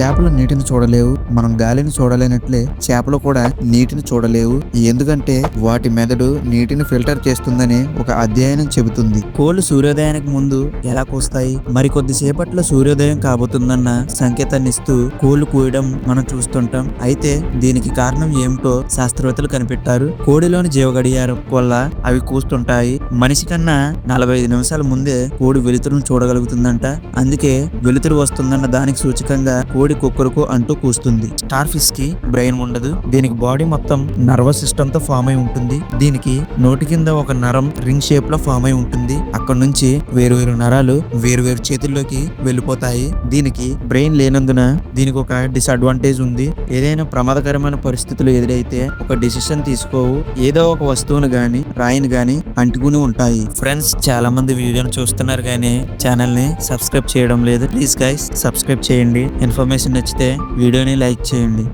చేపలు నీటిని చూడలేవు మనం గాలిని చూడలేనట్లే చేపలు కూడా నీటిని చూడలేవు. ఎందుకంటే వాటి మెదడు నీటిని ఫిల్టర్ చేస్తుందని ఒక అధ్యయనం చెబుతుంది. కోళ్ళు సూర్యోదయానికి ముందు ఎలా కూస్తాయి? మరి కొద్దిసేపట్లో సూర్యోదయం కాబోతుందన్న సంకేతాన్ని ఇస్తూ కోళ్ళు కూయడం మనం చూస్తుంటాం. అయితే దీనికి కారణం ఏమిటో శాస్త్రవేత్తలు కనిపెట్టారు. కోడిలోని జీవ గడియారం వల్ల అవి కూస్తుంటాయి. మనిషి కన్నా నలభై ఐదు నిమిషాల ముందే కోడి వెలుతురును చూడగలుగుతుందంట. అందుకే వెలుతురు వస్తుందన్న దానికి సూచకంగా కోడి కుక్కరకు అంటూ కూస్తుంది. స్టార్ ఫిష్కి బ్రెయిన్ ఉండదు. దీనికి బాడీ మొత్తం నర్వస్ సిస్టమ్తో ఫామ్ అయి ఉంటుంది. దీనికి నోటి కింద ఒక నరం రింగ్ షేప్లో ఫామ్ అయి ఉంటుంది. అక్కడ నుంచి వేరు వేరు నరాలు వేరు వేరు చేతుల్లోకి వెళ్ళిపోతాయి. దీనికి బ్రెయిన్ లేనందున దీనికి ఒక డిసడ్వాంటేజ్ ఉంది. ఏదైనా ప్రమాదకరమైన పరిస్థితులు ఎదురైతే ఒక డిసిషన్ తీసుకోవు. ఏదో ఒక వస్తువును గాని రాయిని గాని అంటుకుని ఉంటాయి. ఫ్రెండ్స్ చాలా మంది వీడియోని చూస్తున్నారు కానీ ఛానల్ని సబ్స్క్రైబ్ చేయడం లేదు. ప్లీజ్ గైస్ సబ్స్క్రైబ్ చేయండి. ఇన్ఫర్మేషన్ ఇన్ఫర్మేషన్ నచ్చితే వీడియోని లైక్ చేయండి.